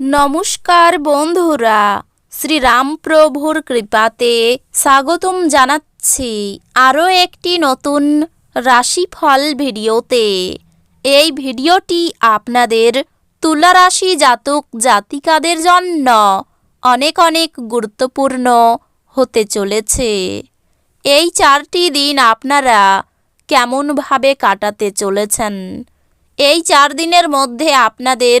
নমস্কার বন্ধুরা, শ্রীরামপ্রভুর কৃপাতে স্বাগতম জানাচ্ছি আরও একটি নতুন রাশিফল ভিডিওতে। এই ভিডিওটি আপনাদের তুলা রাশি জাতক জাতিকাদের জন্য অনেক অনেক গুরুত্বপূর্ণ হতে চলেছে। এই চারটি দিন আপনারা কেমনভাবে কাটাতে চলেছেন? এই চার দিনের মধ্যে আপনাদের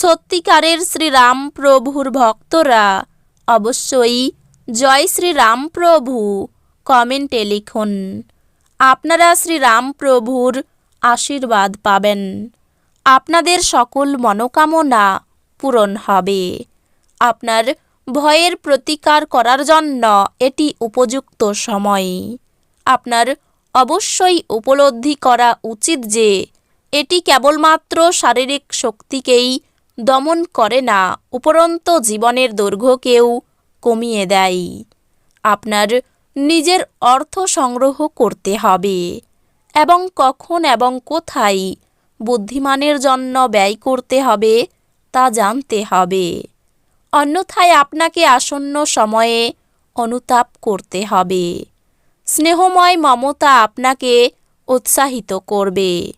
সত্যিকারের শ্রীরাম প্রভুর ভক্তরা। অবশ্যই জয় শ্রীরাম প্রভু কমেন্টে লিখুন। আপনারা শ্রীরাম প্রভুর আশীর্বাদ পাবেন। আপনাদের সকল মনোকামনা পূরণ হবে। আপনার ভয়ের প্রতিকার করার জন্য এটি উপযুক্ত সময়। আপনার অবশ্যই উপলব্ধি করা উচিত যে, এটি কেবলমাত্র শারীরিক শক্তিকেই দমন করে না, উপরন্ত জীবনের দৈর্ঘ্যকেও কমিয়ে দেয়। আপনার নিজের অর্থ সংগ্রহ করতে হবে এবং কখন এবং কোথায় বুদ্ধিমানের জন্য ব্যয় করতে হবে তা জানতে হবে। অন্যথায় আপনাকে আসন্ন সময়ে অনুতাপ করতে হবে। স্নেহময় মমতা আপনাকে উৎসাহিত করবে।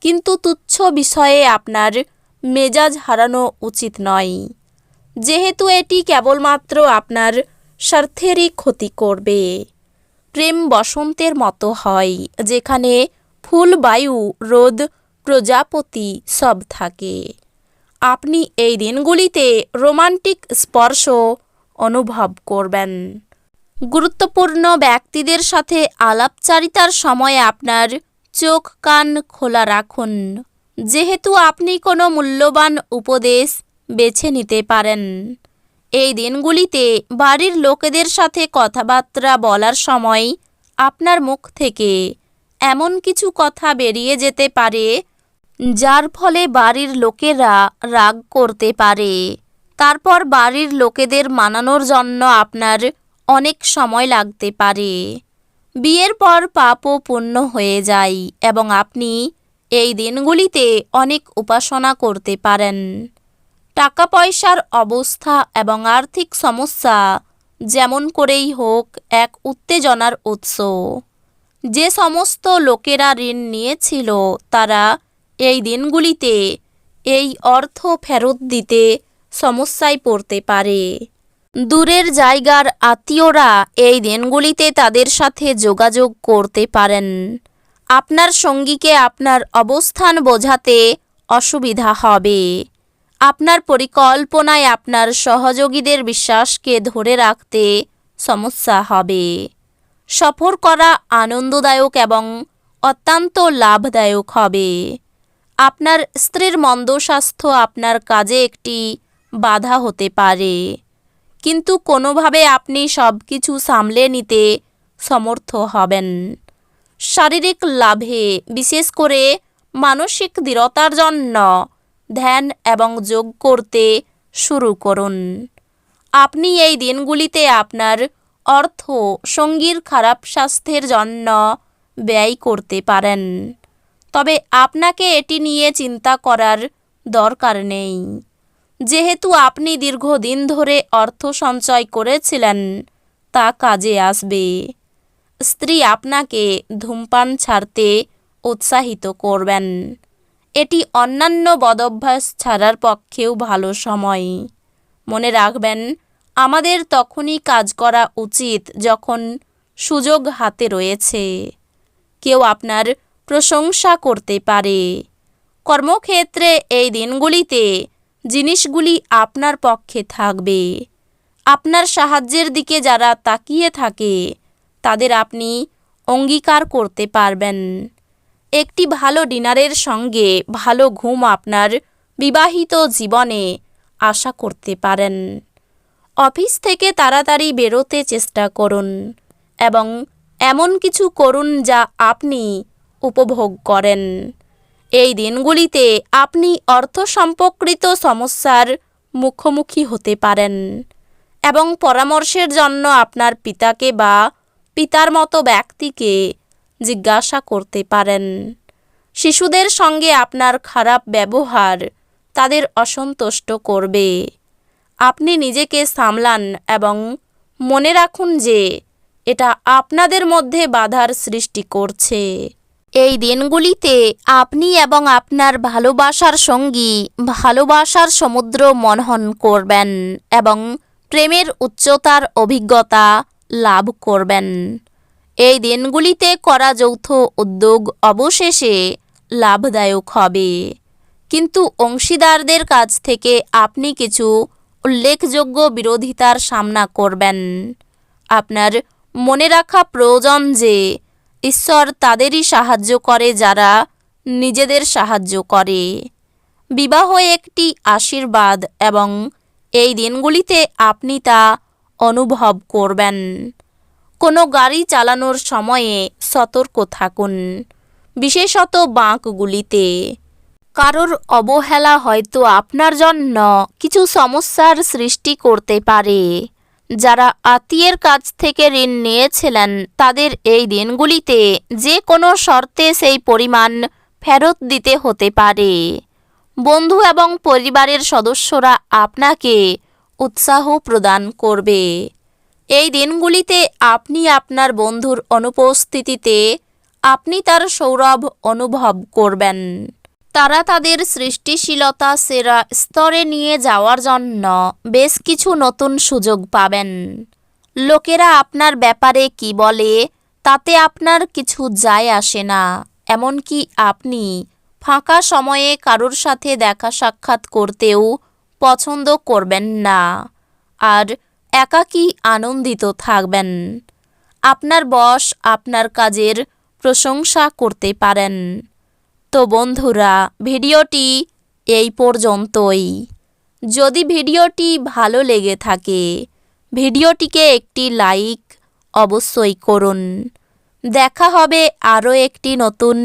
কিন্তু তুচ্ছ বিষয়ে আপনার মেজাজ হারানো উচিত নয়। যেহেতু এটি কেবলমাত্র আপনার স্বার্থেরই ক্ষতি করবে। প্রেম বসন্তের মতো হয়, যেখানে ফুল, বায়ু, রোদ, প্রজাপতি সব থাকে। আপনি এই দিনগুলিতে রোমান্টিক স্পর্শ অনুভব করবেন। গুরুত্বপূর্ণ ব্যক্তিদের সাথে আলাপচারিতার সময় আপনার চোখ কান খোলা রাখুন। যেহেতু আপনি কোনো মূল্যবান উপদেশ বেছে নিতে পারেন। এই দিনগুলিতে বাড়ির লোকেদের সাথে কথাবার্তা বলার সময় আপনার মুখ থেকে এমন কিছু কথা বেরিয়ে যেতে পারে, যার ফলে বাড়ির লোকেরা রাগ করতে পারে। তারপর বাড়ির লোকেদের মানানোর জন্য আপনার অনেক সময় লাগতে পারে। বিয়ের পর পাপও পূর্ণ হয়ে যায় এবং আপনি এই দিনগুলিতে অনেক উপাসনা করতে পারেন। টাকা পয়সার অবস্থা এবং আর্থিক সমস্যা যেমন করেই হোক এক উত্তেজনার উৎস। যে সমস্ত লোকেরা ঋণ নিয়েছিল তারা এই দিনগুলিতে এই অর্থ ফেরত দিতে সমস্যায় পড়তে পারে। দূরের জায়গার আত্মীয়রা এই দিনগুলিতে তাদের সাথে যোগাযোগ করতে পারেন। আপনার সঙ্গীকে আপনার অবস্থান বোঝাতে অসুবিধা হবে। আপনার পরিকল্পনায় আপনার সহযোগীদের বিশ্বাসকে ধরে রাখতে সমস্যা হবে। সফর করা আনন্দদায়ক এবং অত্যন্ত লাভদায়ক হবে। আপনার স্ত্রীর মন্দ স্বাস্থ্য আপনার কাজে একটি বাধা হতে পারে। কিন্তু কোনোভাবে আপনি সব কিছু সামলে নিতে সমর্থ হবেন। শারীরিক লাভে, বিশেষ করে মানসিক দৃঢ়তার জন্য ধ্যান এবং যোগ করতে শুরু করুন। আপনি এই দিনগুলিতে আপনার অর্থ, সঙ্গীর খারাপ স্বাস্থ্যের জন্য ব্যয় করতে পারেন। তবে আপনাকে এটি নিয়ে চিন্তা করার দরকার নেই। যেহেতু আপনি দীর্ঘদিন ধরে অর্থ সঞ্চয় করেছিলেন, তা কাজে আসবে। স্ত্রী আপনাকে ধূমপান ছাড়তে উৎসাহিত করবেন। এটি অন্যান্য বদভ্যাস ছাড়ার পক্ষেও ভালো সময়। মনে রাখবেন, আমাদের তখনই কাজ করা উচিত যখন সুযোগ হাতে রয়েছে। কেউ আপনার প্রশংসা করতে পারে। কর্মক্ষেত্রে এই দিনগুলিতে জিনিসগুলি আপনার পক্ষে থাকবে। আপনার সাহায্যের দিকে যারা তাকিয়ে থাকে তাদের আপনি অঙ্গীকার করতে পারবেন। একটি ভালো ডিনারের সঙ্গে ভালো ঘুম আপনার বিবাহিত জীবনে আশা করতে পারেন। অফিস থেকে তাড়াতাড়ি বেরোতে চেষ্টা করুন এবং এমন কিছু করুন যা আপনি উপভোগ করেন। এই দিনগুলিতে আপনি অর্থ সম্পর্কিত সমস্যার মুখোমুখি হতে পারেন এবং পরামর্শের জন্য আপনার পিতাকে বা পিতার মতো ব্যক্তিকে জিজ্ঞাসা করতে পারেন। শিশুদের সঙ্গে আপনার খারাপ ব্যবহার তাদের অসন্তুষ্ট করবে। আপনি নিজেকে সামলান এবং মনে রাখুন যে এটা আপনাদের মধ্যে বাধার সৃষ্টি করছে। এই দিনগুলিতে আপনি এবং আপনার ভালোবাসার সঙ্গী ভালোবাসার সমুদ্র মনহন করবেন এবং প্রেমের উচ্চতার অভিজ্ঞতা লাভ করবেন। এই দিনগুলিতে করা যৌথ উদ্যোগ অবশেষে লাভদায়ক হবে। কিন্তু অংশীদারদের কাছ থেকে আপনি কিছু উল্লেখযোগ্য বিরোধিতার সামনা করবেন। আপনার মনে রাখা প্রয়োজন যে, ঈশ্বর তাদেরই সাহায্য করে যারা নিজেদের সাহায্য করে। বিবাহ একটি আশীর্বাদ এবং এই দিনগুলিতে আপনি তা অনুভব করবেন। কোনো গাড়ি চালানোর সময়ে সতর্ক থাকুন, বিশেষত বাঁকগুলিতে। কারোর অবহেলা হয়তো আপনার জন্য কিছু সমস্যার সৃষ্টি করতে পারে। যারা আত্মীয়ের কাছ থেকে ঋণ নিয়েছিলেন, তাদের এই দিনগুলিতে যে কোনো শর্তে সেই পরিমাণ ফেরত দিতে হতে পারে। বন্ধু এবং পরিবারের সদস্যরা আপনাকে উৎসাহ প্রদান করবে। এই দিনগুলিতে আপনি আপনার বন্ধুর অনুপস্থিতিতে আপনি তার সৌরভ অনুভব করবেন। তারা তাদের সৃষ্টিশীলতা সেরা স্তরে নিয়ে যাওয়ার জন্য বেশ কিছু নতুন সুযোগ পাবেন। লোকেরা আপনার ব্যাপারে কি বলে তাতে আপনার কিছু যায় আসে না। এমনকি আপনি ফাঁকা সময়ে কারোর সাথে দেখা সাক্ষাৎ করতেও পছন্দ করবেন না। আর একাকী আনন্দিত থাকবেন। আপনার বস আপনার কাজের প্রশংসা করতে পারেন। তো বন্ধুরা, ভিডিওটি এই পর্যন্তই। যদি ভিডিওটি ভালো লেগে থাকে, ভিডিওটিকে একটি লাইক অবশ্যই করুন। দেখা হবে আরও একটি নতুন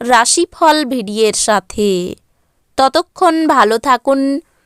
রাশিফল ভিডিওর সাথে। ততক্ষণ ভালো থাকুন